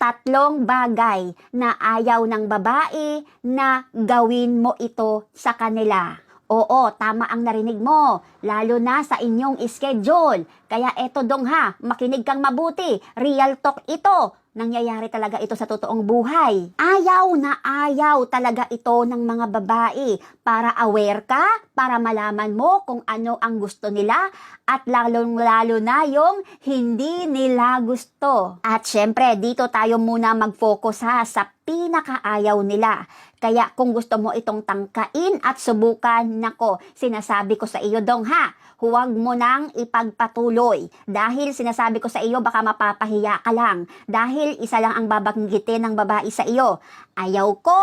tatlong bagay na ayaw ng babae na gawin mo ito sa kanila. Oo, tama ang narinig mo, lalo na sa inyong schedule. Kaya eto dong ha, makinig kang mabuti. Real talk ito. Nangyayari talaga ito sa totoong buhay. Ayaw na ayaw talaga ito ng mga babae para aware ka, para malaman mo kung ano ang gusto nila at lalong-lalo na yung hindi nila gusto. At syempre, dito tayo muna mag-focus ha sa pinakaayaw nila. Kaya kung gusto mo itong tangkain at subukan, nako, sinasabi ko sa iyo dong ha, huwag mo nang ipagpatuloy. Dahil sinasabi ko sa iyo, baka mapapahiya ka lang. Dahil isa lang ang babanggitin ng babae sa iyo. Ayaw ko,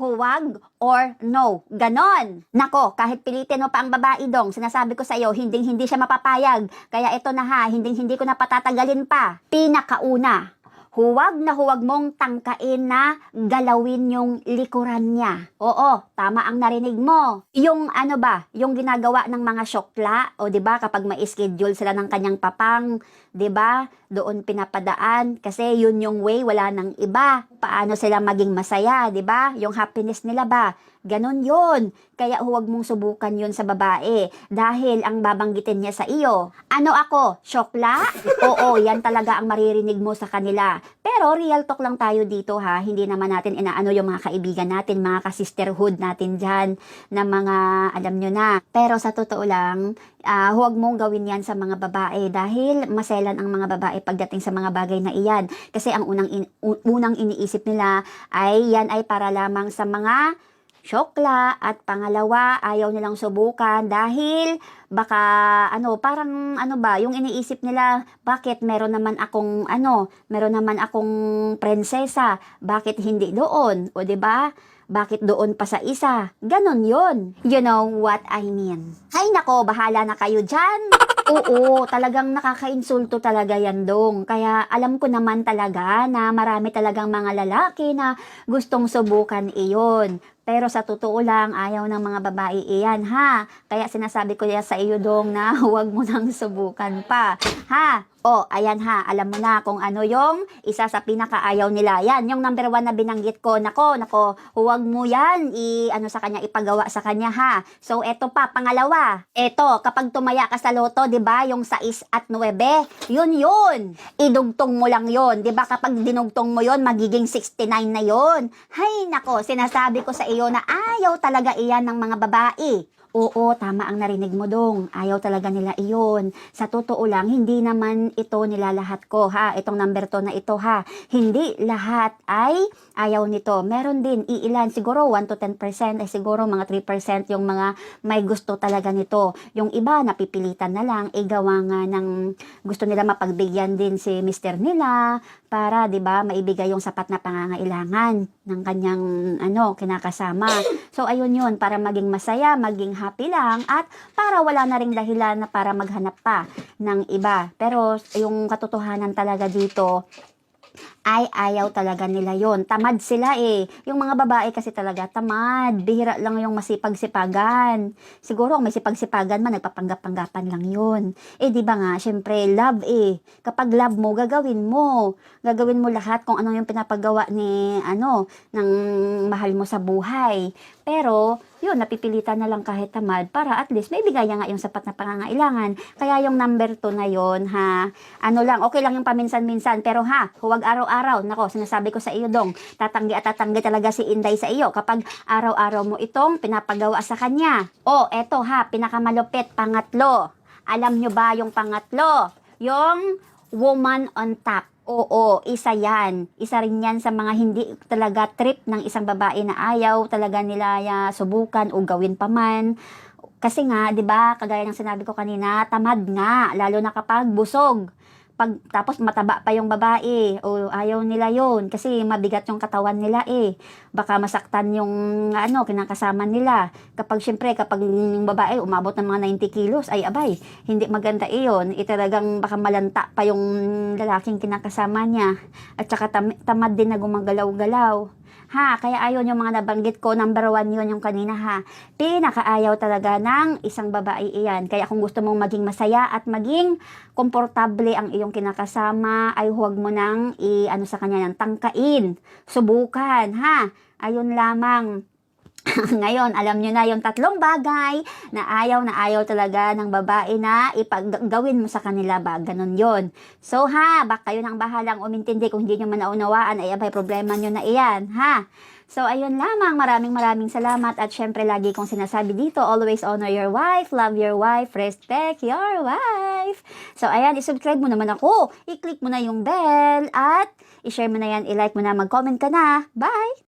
huwag or no. Ganon. Nako, kahit pilitin mo pa ang babae dong, sinasabi ko sa iyo, hindi hindi siya mapapayag. Kaya ito na ha, hindi hindi ko na patatagalin pa. Pinakauna, huwag na huwag mong tangkain na galawin yung likuran niya. Oo, tama ang narinig mo. Yung ano ba, yung ginagawa ng mga syokla, o 'di ba kapag may schedule sila ng kanyang papang, 'di ba? Doon pinapadaan kasi yun yung way wala nang iba. Paano sila maging masaya, 'di ba? Yung happiness nila ba? Ganon yun. Kaya huwag mong subukan yun sa babae dahil ang babanggitin niya sa iyo. Ano ako? Syokla? Oo, yan talaga ang maririnig mo sa kanila. Pero real talk lang tayo dito ha. Hindi naman natin inaano yung mga kaibigan natin, mga kasisterhood natin dyan na mga alam nyo na. Pero sa totoo lang, ah, huwag mong gawin yan sa mga babae dahil maselan ang mga babae pagdating sa mga bagay na iyan. Kasi ang unang, in- unang iniisip nila ay yan ay para lamang sa mga syokla at pangalawa ayaw nilang subukan dahil baka ano parang ano ba yung iniisip nila bakit meron naman akong ano meron naman akong prinsesa bakit hindi doon? O 'di ba bakit doon pa sa isa ganon yon you know what I mean hay nako bahala na kayo dyan Oo, talagang nakakainsulto talaga yan dong. Kaya alam ko naman talaga na marami talagang mga lalaki na gustong subukan iyon. Pero sa totoo lang, ayaw ng mga babae iyan, ha? Kaya sinasabi ko yan sa iyo dong na huwag mo nang subukan pa. Ha? O, ayan ha, alam mo na kung ano yung isa sa pinakaayaw nila. Yan, yung number one na binanggit ko. Nako, nako, huwag mo yan i, ano sa kanya, ipagawa sa kanya ha. So, eto pa, pangalawa. Eto, kapag tumaya ka sa loto, di ba, yung 6 at 9, yun yun. Idugtong mo lang yun. Di ba, kapag dinugtong mo yun, magiging 69 na yun. Hay, nako, sinasabi ko sa iyo na ayaw talaga iyan ng mga babae. Oo, tama ang narinig mo dong. Ayaw talaga nila iyon. Sa totoo lang, hindi naman ito nilalahat ko ha. Itong number to na ito ha. Hindi lahat ay ayaw nito. Meron din iilan, siguro 1 to 10%, ay siguro mga 3% yung mga may gusto talaga nito. Yung iba, napipilitan na lang, igawa nga ng gusto nila mapagbigyan din si mister nila para, di ba, maibigay yung sapat na pangangailangan ng kanyang, ano, kinakasama. So, ayun yun, para maging masaya, maging happy lang, at para wala na ring dahilan na para maghanap pa ng iba. Pero, yung katotohanan talaga dito, ay ayaw talaga nila yon Tamad sila eh. Yung mga babae kasi talaga tamad. Bihira lang yung masipag-sipagan. Siguro kung may sipag-sipagan man, nagpapanggap-panggapan lang yun. Eh di ba nga, syempre love eh. Kapag love mo, gagawin mo. Gagawin mo lahat kung ano yung pinapagawa ni ano, ng mahal mo sa buhay. Pero, yun, napipilitan na lang kahit tamad para at least may bigay nga yung sapat na pangangailangan. Kaya yung number 2 na yon ha, ano lang, okay lang yung paminsan-minsan, pero ha, huwag araw-araw. Nako, sinasabi ko sa iyo dong, tatanggi at tatanggi talaga si Inday sa iyo kapag araw-araw mo itong pinapagawa sa kanya. O, eto ha, pinakamalupit, pangatlo. Alam nyo ba yung pangatlo? Yung woman on top. Oo, isa yan. Isa rin yan sa mga hindi talaga trip ng isang babae na ayaw talaga nila ya, subukan o gawin pa man. Kasi nga, 'di ba, kagaya ng sinabi ko kanina, tamad nga lalo na kapag busog. Pag tapos mataba pa yung babae, o ayaw nila 'yon kasi mabigat yung katawan nila eh. Baka masaktan yung ano kinakasama nila. Kapag syempre kapag yung babae umabot ng mga 90 kilos, ay abay, hindi maganda iyon. Eh, talagang baka malanta pa yung lalaking kinakasama niya. At saka tam- tamad din na gumagalaw-galaw. Ha, kaya ayun yung mga nabanggit ko, number one yun yung kanina ha. Pinakaayaw talaga ng isang babae iyan. Kaya kung gusto mong maging masaya at maging komportable ang iyong kinakasama, ay huwag mo nang i, ano sa kanya ng tangkain. Subukan, ha. Ayun lamang. Ngayon, alam nyo na yung tatlong bagay na ayaw na ayaw talaga ng babae na ipaggawin mo sa kanila ba, ganun yon So ha, baka kayo nang bahalang umintindi kung hindi nyo man naunawaan, ay abay problema nyo na iyan, ha? So ayun lamang, maraming maraming salamat at syempre lagi kong sinasabi dito, always honor your wife, love your wife, respect your wife. So ayan, isubscribe mo naman ako, i-click mo na yung bell at i-share mo na yan, i-like mo na, mag-comment ka na. Bye!